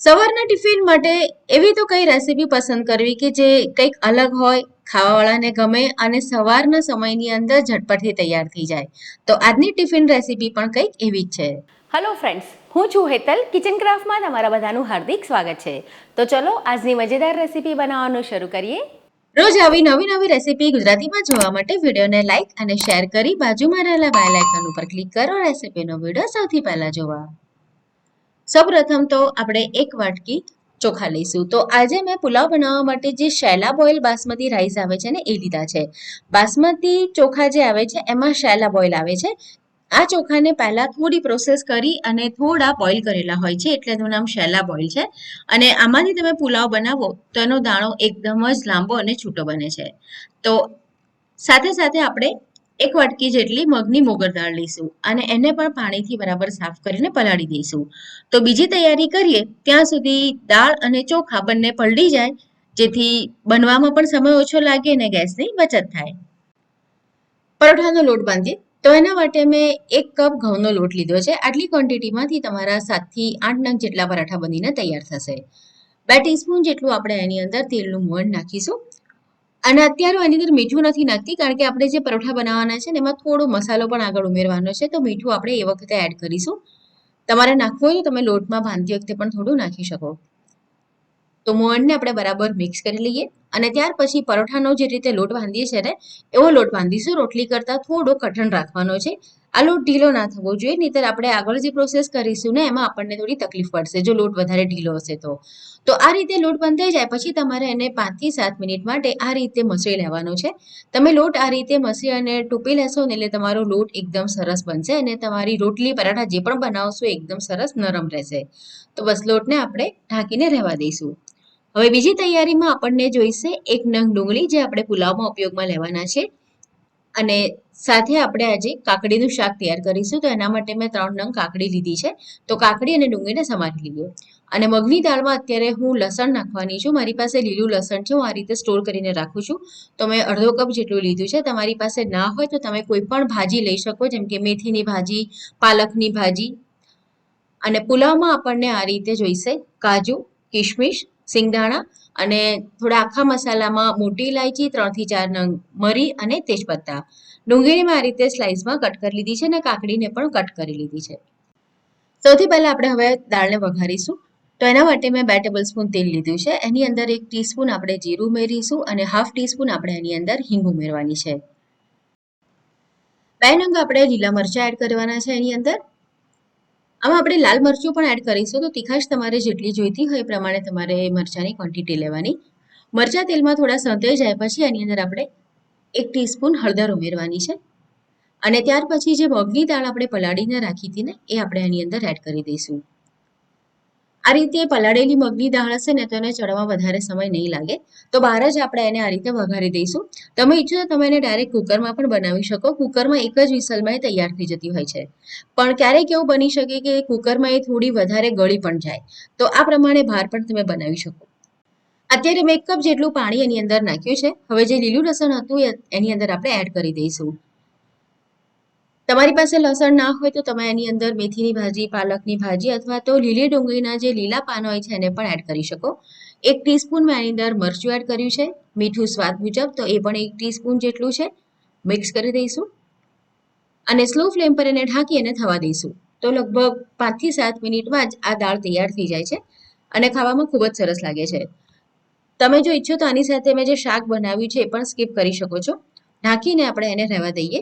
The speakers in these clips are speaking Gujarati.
સવારના ટિફિન માટે એવી તો કઈ રેસીપી પસંદ કરવી કે જે કંઈક અલગ હોય ખાવાવાળાને ગમે અને સવારના સમયની અંદર ઝટપટથી તૈયાર થઈ જાય. તો આજની ટિફિન રેસીપી પણ કંઈક એવી જ છે. હલો ફ્રેન્ડ્સ હું છું હેતલ કિચન ક્રાફ્ટમાં તમારા બધાનું હાર્દિક સ્વાગત છે. તો ચલો આજની મજેદાર રેસીપી બનાવવાનું શરૂ કરીએ. રોજ આવી નવી નવી રેસીપી ગુજરાતીમાં જોવા માટે વિડીયોને લાઇક અને શેર કરી બાજુમાં રહેલા બેલ આઇકન ઉપર ક્લિક કરો રેસીપીનો વીડિયો સૌથી પહેલા જોવા. સૌપ્રથમ તો આપણે એક વાટકી ચોખા લઈશું. તો આજે મેં પુલાવ બનાવવા માટે જે શેલા બોઇલ બાસમતી રાઈસ આવે છે ને, એ લીધા છે. બાસમતી ચોખા જે આવે છે, એમાં શેલા બોઇલ આવે છે. આ ચોખાને પહેલાં થોડી પ્રોસેસ કરી અને થોડા બોઇલ કરેલા હોય છે, એટલે એનું નામ શેલા બોઇલ છે. અને આમાંથી તમે પુલાવ બનાવો તો એનો દાણો એકદમ જ લાંબો અને છૂટો બને છે. તો સાથે સાથે આપણે એક વાટકી જેટલી મગની મોગર દાળ લઈશું અને એને પણ પાણીથી બરાબર સાફ કરીને પલાળી દઈશું. તો બીજી તૈયારી કરીએ, ત્યાં સુધી દાળ અને ચોખા બંને પલળી જાય, જેથી બનવામાં પણ સમય ઓછો લાગે અને ગેસની બચત થાય. પરોઠાનો લોટ બાંધીએ. તો એના માટે મેં એક કપ ઘઉંનો લોટ લીધો છે. આટલી ક્વોન્ટિટીમાંથી તમારા સાતથી આઠ નંગ જેટલા પરાઠા બનીને તૈયાર થશે. બે ટીસ્પૂન જેટલું આપણે એની અંદર તેલનું મોણ નાખીશું. અને અત્યારે એની અંદર મીઠું નથી નાખતી કારણ કે આપણે જે પરોઠા બનાવવાના છે ને, એમાં થોડો મસાલો પણ આગળ ઉમેરવાનો છે. તો મીઠું આપણે એ વખતે એડ કરીશું. તમારે નાખવું હોય તો તમે લોટમાં બાંધતી વખતે પણ થોડું નાખી શકો. તો મોણને આપણે બરાબર મિક્સ કરી લઈએ. અને ત્યાર પછી પરોઠાનો જે રીતે લોટ બાંધીએ છીએ ને, એવો લોટ બાંધીશું. રોટલી કરતાં થોડો કઠણ રાખવાનો છે. આ લોટ ઢીલો ના થવો જોઈએ, નહીંતર આપણે આગળ જે પ્રોસેસ કરીશું ને, એમાં આપણને થોડી તકલીફ પડશે. જો લોટ વધારે ઢીલો હશે તો. તો આ રીતે લોટ બંધાઈ જાય, પછી તમારે એને પાંચથી સાત મિનિટ માટે આ રીતે મસળી લેવાનો છે. તમે લોટ આ રીતે મસળી અને ટૂંપી લેશો ને, એટલે તમારો લોટ એકદમ સરસ બનશે અને તમારી રોટલી, પરાઠા જે પણ બનાવશો એકદમ સરસ નરમ રહેશે. તો બસ લોટને આપણે ઢાંકીને રહેવા દઈશું. હવે બીજી તૈયારીમાં આપણને જોઈશે એક નંગ ડુંગળી જે આપણે પુલાવમાં ઉપયોગમાં લેવાના છે. અને સાથે આપણે આજે કાકડીનું શાક તૈયાર કરીશું, તો એના માટે મેં ત્રણ નંગ કાકડી લીધી છે. તો કાકડી અને ડુંગળીને સમારી લઈએ. અને મગની દાળમાં અત્યારે હું લસણ નાખવાની છું. મારી પાસે લીલું લસણ છે, હું આ રીતે સ્ટોર કરીને રાખું છું. તો મેં અડધો કપ જેટલું લીધું છે. તમારી પાસે ના હોય તો તમે કોઈ પણ ભાજી લઈ શકો, જેમ કે મેથીની ભાજી, પાલકની ભાજી. અને પુલાવમાં આપણને આ રીતે જોઈશે કાજુ કિશમિશ સિંગદાણા અને થોડા આખા મસાલામાં મોટી ઇલાયચી ત્રણથી ચાર નંગ મરી અને તેજપત્તા. ડુંગળીમાં આ રીતે સ્લાઇસમાં કટ કરી લીધી છે અને કાકડીને પણ કટ કરી લીધી છે. સૌથી પહેલાં આપણે હવે દાળને વઘારીશું. તો એના માટે મેં બે ટેબલ સ્પૂન તેલ લીધું છે. એની અંદર એક ટીસ્પૂન આપણે જીરું ઉમેરીશું અને હાફ ટીસ્પૂન આપણે એની અંદર હિંગ ઉમેરવાની છે. બે નંગ આપણે લીલા મરચાં એડ કરવાના છે એની અંદર. આમાં આપણે લાલ મરચું પણ એડ કરીશું. તો તીખાશ તમારે જેટલી જોઈતી હોય એ પ્રમાણે તમારે મરચાંની ક્વોન્ટિટી લેવાની. મરચાં તેલમાં થોડા સંતાઈ જાય પછી એની અંદર આપણે એક ટીસ્પૂન હળદર ઉમેરવાની છે. અને ત્યાર પછી જે મગની દાળ આપણે પલાળીને રાખી હતી ને, એ આપણે એની અંદર એડ કરી દઈશું. આ રીતે પલાળેલી મગની દાળ હશે ને તો એને ચડવામાં વધારે સમય નહીં લાગે. તો બહાર જ આપણે એને આ રીતે વઘારી દઈશું. તમે ઈચ્છો તો તમે એને ડાયરેક્ટ કુકરમાં પણ બનાવી શકો. કુકરમાં એક જ વિસલમાં એ તૈયાર થઈ જતી હોય છે. પણ ક્યારેક એવું બની શકે કે કુકરમાં એ થોડી વધારે ગળી પણ જાય. તો આ પ્રમાણે ભાર પણ તમે બનાવી શકો. અત્યારે મેં એક કપ જેટલું પાણી એની અંદર નાખ્યું છે. હવે જે લીલું લસણ હતું એની અંદર આપણે એડ કરી દઈશું. તમારી પાસે લસણ ના હોય તો તમે એની અંદર મેથીની ભાજી, પાલકની ભાજી અથવા તો લીલી ડુંગળીના જે લીલા પાન હોય છે એને પણ એડ કરી શકો. એક ટીસ્પૂન મેં એની અંદર મરચું એડ કર્યું છે. મીઠું સ્વાદ મુજબ તો એ પણ એક ટીસ્પૂન જેટલું છે. મિક્સ કરી દઈશું. અને સ્લો ફ્લેમ પર એને ઢાંકી અને થવા દઈશું. તો લગભગ પાંચથી સાત મિનિટમાં જ આ દાળ તૈયાર થઈ જાય છે અને ખાવામાં ખૂબ જ સરસ લાગે છે. તમે જો ઈચ્છો તો આની સાથે મેં જે શાક બનાવ્યું છે એ પણ સ્કીપ કરી શકો છો. ઢાંકીને આપણે એને રહેવા દઈએ.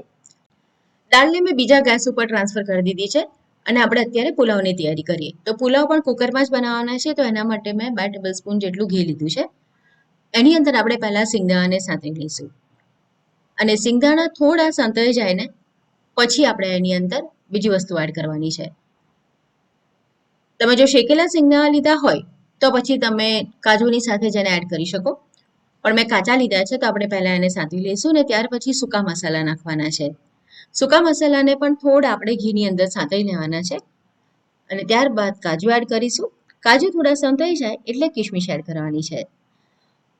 દાળને મેં બીજા ગેસ ઉપર ટ્રાન્સફર કરી દીધી છે અને આપણે અત્યારે પુલાવની તૈયારી કરીએ. તો પુલાવ પણ કુકરમાં જ બનાવવાના છે, તો એના માટે મેં બે ટેબલ સ્પૂન જેટલું ઘી લીધું છે. એની અંદર આપણે પહેલાં સિંગદાણાને સાંતળી લઈશું. અને સિંગદાણા થોડા સંતાઈ જાય ને, પછી આપણે એની અંદર બીજી વસ્તુ એડ કરવાની છે. તમે જો શેકેલા સિંગદાણા લીધા હોય, તો પછી તમે કાજુની સાથે જ એને એડ કરી શકો. પણ મેં કાચા લીધા છે, તો આપણે પહેલાં એને સાંતળી લઈશું ને ત્યાર પછી સૂકા મસાલા નાખવાના છે. સૂકા મસાલાને પણ થોડા આપણે ઘીની અંદર સાંતળી લેવાના છે. અને ત્યારબાદ કાજુ એડ કરીશું. કાજુ થોડા સંતાઈ જાય એટલે કિશમિશ એડ કરવાની છે.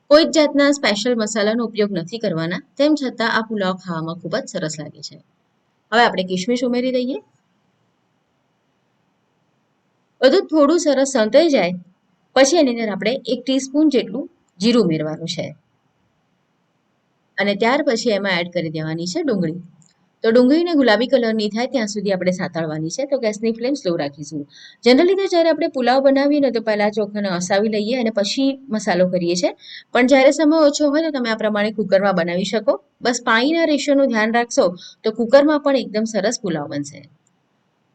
કોઈ જ જાતના સ્પેશિયલ મસાલાનો ઉપયોગ નથી કરવાના, તેમ છતાં આ પુલાવ ખાવામાં ખૂબ જ સરસ લાગે છે. હવે આપણે કિશમિશ ઉમેરી દઈએ. બધું થોડું સરસ સંતાઈ જાય, પછી એની અંદર આપણે એક ટીસ્પૂન જેટલું જીરું ઉમેરવાનું છે. અને ત્યાર પછી એમાં એડ કરી દેવાની છે ડુંગળી. તો ડુંગળીને ગુલાબી કલરની થાય ત્યાં સુધી આપણે સાતાળવાની છે. તો ગેસની ફ્લેમ સ્લો રાખીશું. જનરલી તો જ્યારે આપણે પુલાવ બનાવીએ ને તો પહેલાં ચોખાને અસાવી લઈએ અને પછી મસાલો કરીએ છીએ. પણ જ્યારે સમય ઓછો હોય તો તમે આ પ્રમાણે કુકરમાં બનાવી શકો. બસ પાણીના રેશિયોનું ધ્યાન રાખશો તો કુકરમાં પણ એકદમ સરસ પુલાવ બનશે.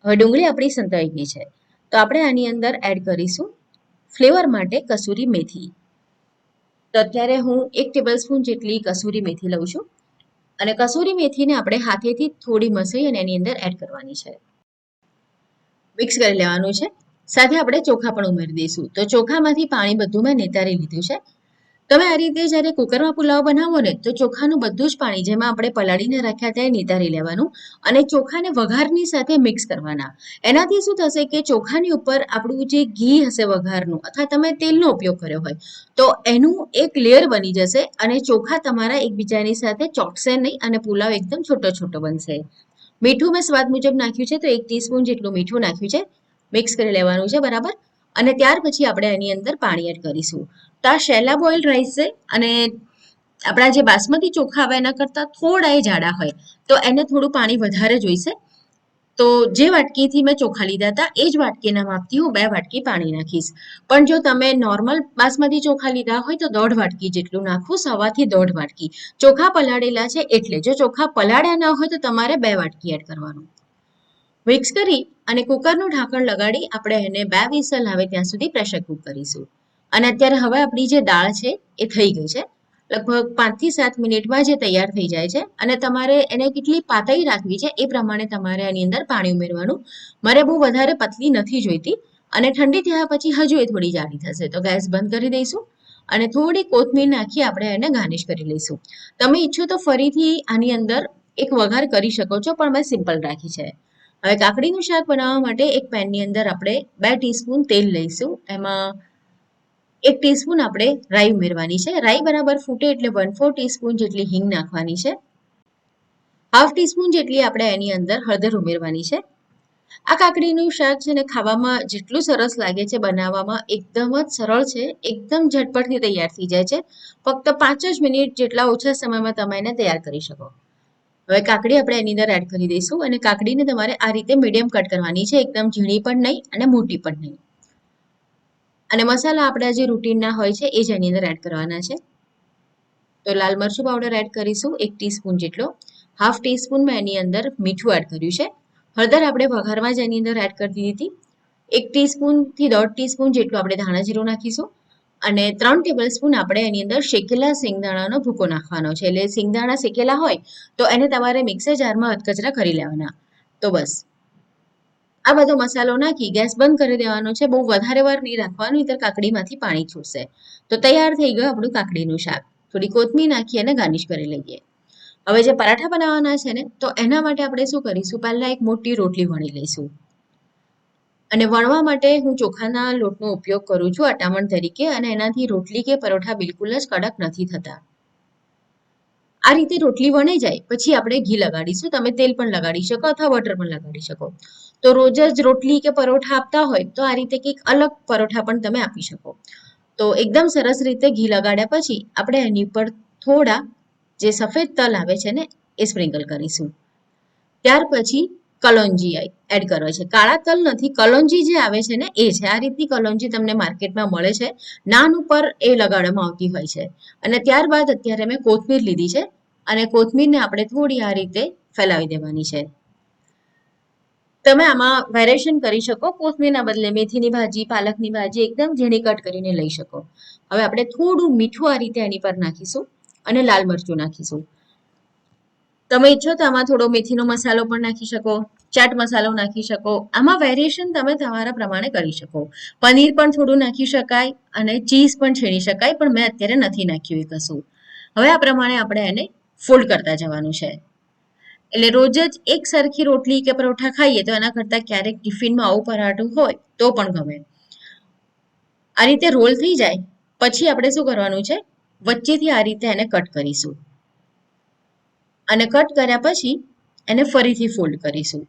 હવે ડુંગળી આપણી સંતાઈ ગઈ છે. તો આપણે આની અંદર એડ કરીશું ફ્લેવર માટે કસૂરી મેથી. તો અત્યારે હું એક ટેબલ સ્પૂન જેટલી કસૂરી મેથી લઉં છું. અને કસૂરી મેથીને આપણે હાથેથી થોડી મસળી અને એની અંદર એડ કરવાની છે. મિક્સ કરી લેવાનું છે. સાથે આપણે ચોખા પણ ઉમેરી દઈશું. તો ચોખામાંથી પાણી બધું મેં નિતારી લીધું છે. તમે આ રીતે જ્યારે કુકરમાં પુલાવ બનાવો ને, તો ચોખાનું બધું જ પાણી જેમાં આપણે પલાળીને રાખ્યા ત્યાં નિતારી લેવાનું અને ચોખાને વઘારની સાથે મિક્સ કરવાના. એનાથી શું થશે કે ચોખાની ઉપર આપણું જે ઘી હશે વઘારનું, અથવા તમે તેલનો ઉપયોગ કર્યો હોય, તો એનું એક લેયર બની જશે અને ચોખા તમારા એકબીજાની સાથે ચોટશે નહીં અને પુલાવ એકદમ છોટો છોટો બનશે. મીઠું મેં સ્વાદ મુજબ નાખ્યું છે, તો એક ટીસ્પૂન જેટલું મીઠું નાખ્યું છે. મિક્સ કરી લેવાનું છે, બરાબર? અને ત્યાર પછી આપણે એની અંદર પાણી એડ કરીશું. તો આ શેલા બોઇલ રાઈસ છે અને આપણા જે બાસમતી ચોખા આવે એના કરતાં થોડા એ જાડા હોય. તો એને થોડું પાણી વધારે જોઈશે. તો જે વાટકીથી મેં ચોખા લીધા હતા, એ જ વાટકીના માપથી હું બે વાટકી પાણી નાખીશ. પણ જો તમે નોર્મલ બાસમતી ચોખા લીધા હોય તો દોઢ વાટકી જેટલું નાખવું સવાથી દોઢ વાટકી. ચોખા પલાળેલા છે એટલે જો ચોખા પલાળ્યા ન હોય તો તમારે બે વાટકી એડ કરવાનું. મિક્સ કરી અને કુકરનું ઢાંકણ લગાડી આપણે એને બે વિસલ આવે ત્યાં સુધી પ્રેશર કુક કરીશું. અને અત્યારે હવે આપણી જે દાળ છે એ થઈ ગઈ છે. લગભગ પાંચથી સાત મિનિટમાં જે તૈયાર થઈ જાય છે અને તમારે એને કેટલી પાતળી રાખવી છે એ પ્રમાણે તમારે આની અંદર પાણી ઉમેરવાનું. મારે બહુ વધારે પતલી નથી જોઈતી અને ઠંડી થયા પછી હજુ એ થોડી જાડી થશે. તો ગેસ બંધ કરી દઈશું અને થોડી કોથમીર નાખી આપણે એને ગાર્નિશ કરી લઈશું. તમે ઈચ્છો તો ફરીથી આની અંદર એક વઘાર કરી શકો છો, પણ મેં સિમ્પલ રાખી છે. હવે કાકડીનું શાક બનાવવા માટે એક પેનની અંદર આપણે બે ટીસ્પૂન તેલ લઈશું. એમાં એક ટીસ્પૂન આપણે રાઈ ઉમેરવાની છે. રાઈ બરાબર ફૂટે એટલે વન ફોર ટીસ્પૂન જેટલી હિંગ નાખવાની છે. હાફ ટીસ્પૂન જેટલી આપણે એની અંદર હળદર ઉમેરવાની છે. આ કાકડીનું શાક છે ને ખાવામાં જેટલું સરસ લાગે છે બનાવવામાં એકદમ જ સરળ છે. એકદમ ઝટપટથી તૈયાર થઈ જાય છે. ફક્ત પાંચ જ મિનિટ જેટલા ઓછા સમયમાં તમે એને તૈયાર કરી શકો. હવે કાકડી આપણે એની અંદર એડ કરી દઈશું અને કાકડીને તમારે આ રીતે મીડિયમ કટ કરવાની છે. એકદમ ઝીણી પણ નહીં અને મોટી પણ નહીં. અને મસાલા આપણા જે રૂટીનના હોય છે, એ જ એની અંદર એડ કરવાના છે. તો લાલ મરચું પાવડર એડ કરીશું એક ટીસ્પૂન જેટલો. હાફ ટીસ્પૂન મેં એની અંદર મીઠું એડ કર્યું છે. હળદર આપણે વઘારમાં જ એની અંદર એડ કરી દીધી હતી. એક ટીસ્પૂનથી દોઢ ટીસ્પૂન જેટલું આપણે ધાણા જીરું નાખીશું. અને ત્રણ ટેબલ સ્પૂન આપણે એની અંદર શેકેલા સિંગદાણાનો ભૂકો નાખવાનો છે. એટલે સિંગદાણા શેકેલા હોય, તો એને તમારે મિક્સર જારમાં અધકચરા કરી લેવાના. તો બસ. આ બધો મસાલો નાખી ગેસ બંધ કરી દેવાનો છે. બહુ વધારે વાર નહીં રાખવાનું, નહીંતર કાકડીમાંથી પાણી છૂટશે. તો તૈયાર થઈ ગયું આપણું કાકડીનું શાક. થોડી કોથમીર નાખી અને ગાર્નિશ કરી લઈએ. હવે જે પરાઠા બનાવવાના છે ને, તો એના માટે આપણે શું કરીશું? પહેલાં એક મોટી રોટલી વણી લઈશું. અને વણવા માટે હું ચોખાના લોટનો ઉપયોગ કરું છું અટામણ તરીકે અને એનાથી રોટલી કે પરોઠા બિલકુલ જ કડક નથી થતા. આ રીતે રોટલી વણી જાય, પછી આપણે ઘી લગાડીશું. તમે તેલ પણ લગાડી શકો અથવા બટર પણ લગાડી શકો. તો રોજ જ રોટલી કે પરોઠા આપતા હોય તો આ રીતે કંઈક અલગ પરોઠા પણ તમે આપી શકો. તો એકદમ સરસ રીતે ઘી લગાડ્યા પછી આપણે એની પર થોડા જે સફેદ તલ આવે છે ને, એ સ્પ્રિંકલ કરીશું. ત્યાર પછી કલોંજી એડ કરવા છે. કાળા તલ નથી કલોંજી જે આવે છે ને, એ છે. આ રીતની કલોંજી તમને માર્કેટમાં મળે છે. નાન ઉપર એ લગાડવામાં આવતી હોય છે. અને ત્યારબાદ અત્યારે મેં કોથમીર લીધી છે. અને કોથમીરને આપણે થોડી આ રીતે ફેલાવી દેવાની છે. તમે આમાં વેરિએશન કરી શકો. કોથમીરના બદલે મેથીની ભાજી, પાલકની ભાજી, એકદમ ઝીણી કટ કરીને લઈ શકો. હવે આપણે થોડું મીઠું આ રીતે એની પર નાખીશું અને લાલ મરચું નાખીશું. તમે ઈચ્છો તો આમાં થોડો મેથીનો મસાલો પણ નાખી શકો, ચાટ મસાલો નાખી શકો. આમાં વેરિએશન તમે તમારા પ્રમાણે કરી શકો. પનીર પણ થોડું નાખી શકાય અને ચીઝ પણ છીણી શકાય, પણ મેં અત્યારે નથી નાખ્યું એ કશું. હવે આ પ્રમાણે આપણે એને ફોલ્ડ કરતા જવાનું છે. એટલે રોજ જ એક સરખી રોટલી કે પરોઠા ખાઈએ તો એના કરતાં ક્યારેક ટિફિનમાં આવું પરાઠું હોય તો પણ ગમે. આ રીતે રોલ થઈ જાય. પછી આપણે શું કરવાનું છે? વચ્ચેથી આ રીતે એને કટ કરીશું. અને કટ કર્યા પછી એને ફરીથી ફોલ્ડ કરીશું.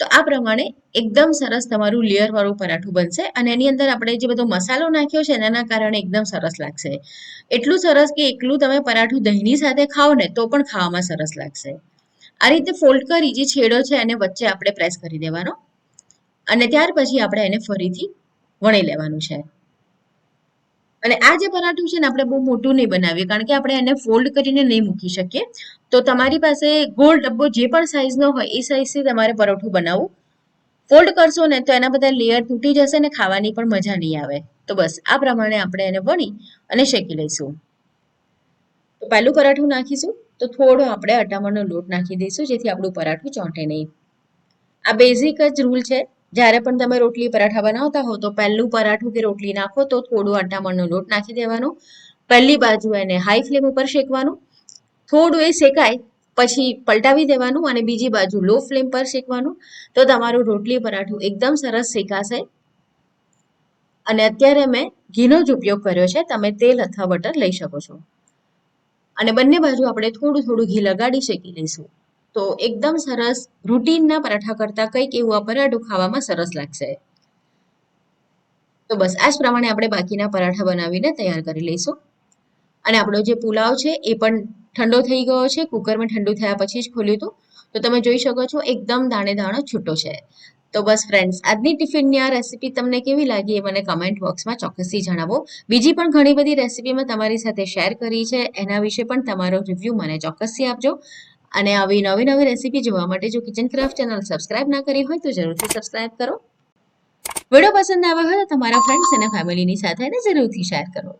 તો આ પ્રમાણે એકદમ સરસ તમારું લેયરવાળું પરાઠું બનશે અને એની અંદર આપણે જે બધો મસાલો નાખ્યો છે એના કારણે એકદમ સરસ લાગશે. એટલું સરસ કે એકલું તમે પરાઠું દહીંની સાથે ખાઓ ને તો પણ ખાવામાં સરસ લાગશે. આ રીતે ફોલ્ડ કરી જે છેડો છે એને વચ્ચે આપણે પ્રેસ કરી દેવાનો અને ત્યાર પછી આપણે એને ફરીથી વણી લેવાનું છે. અને આ જે પરાઠું છે ને આપણે બહુ મોટું નહીં બનાવીએ કારણ કે આપણે એને ફોલ્ડ કરીને નહીં મૂકી શકીએ. તો તમારી પાસે ગોળ ડબ્બો જે પણ સાઈઝનો હોય, એ સાઈઝથી તમારે પરોઠું બનાવવું. ફોલ્ડ કરશો ને તો એના બધા લેયર તૂટી જશે ને ખાવાની પણ મજા નહીં આવે. તો બસ, આ પ્રમાણે આપણે એને વણી અને શેકી લઈશું. તો પહેલું પરાઠું નાખીશું. તો થોડો આપણે અટામણનો લોટ નાખી દઈશું, જેથી આપણું પરાઠું ચોંટે નહીં. આ બેઝિક જ રૂલ છે. જ્યારે પણ તમે રોટલી પરાઠા બનાવતા હો, તો પહેલું પરાઠું કે રોટલી નાખો, તો થોડું અટામણનો લોટ નાખી દેવાનો. પહેલી બાજુ એને હાઈ ફ્લેમ ઉપર શેકવાનું. થોડું એ શેકાય, પછી પલટાવી દેવાનું અને બીજી બાજુ લો ફ્લેમ પર શેકવાનું, તો તમારું રોટલી પરાઠું એકદમ સરસ શેકાશે. અને અત્યારે મેં ઘીનો જ ઉપયોગ કર્યો છે, તમે તેલ અથવા બટર લઈ શકો છો. અને બંને બાજુ આપણે થોડું થોડું ઘી લગાડી શેકી લઈશું. તો એકદમ સરસ રૂટીનના પરાઠા કરતાં કંઈક એવું આ પરાઠું ખાવામાં સરસ લાગશે. તો બસ આ જ પ્રમાણે આપણે બાકીના પરાઠા બનાવીને તૈયાર કરી લઈશું. અને આપણો જે પુલાવ છે, એ પણ ઠંડો થઈ ગયો છે કુકરમાં ઠંડુ થયા પછી જ ખોલ્યું હતું. તો તમે જોઈ શકો છો, એકદમ દાણે દાણો છૂટો છે. તો બસ ફ્રેન્ડ્સ આજની ટિફિનની આ રેસીપી તમને કેવી લાગી એ મને કમેન્ટ બોક્સમાં ચોક્કસથી જણાવો. બીજી પણ ઘણી બધી રેસીપી મેં તમારી સાથે શેર કરી છે, એના વિશે પણ તમારો રિવ્યૂ મને ચોક્કસથી આપજો. અને આવી નવી નવી રેસીપી જોવા માટે જો કિચન ક્રાફ્ટ ચેનલ સબસ્ક્રાઇબ ના કરી હોય તો જરૂરથી સબસ્ક્રાઇબ કરો. વીડિયો પસંદ આવ્યો હોય તો તમારા ફ્રેન્ડ્સ અને ફેમિલીની સાથે જરૂરથી શેર કરો.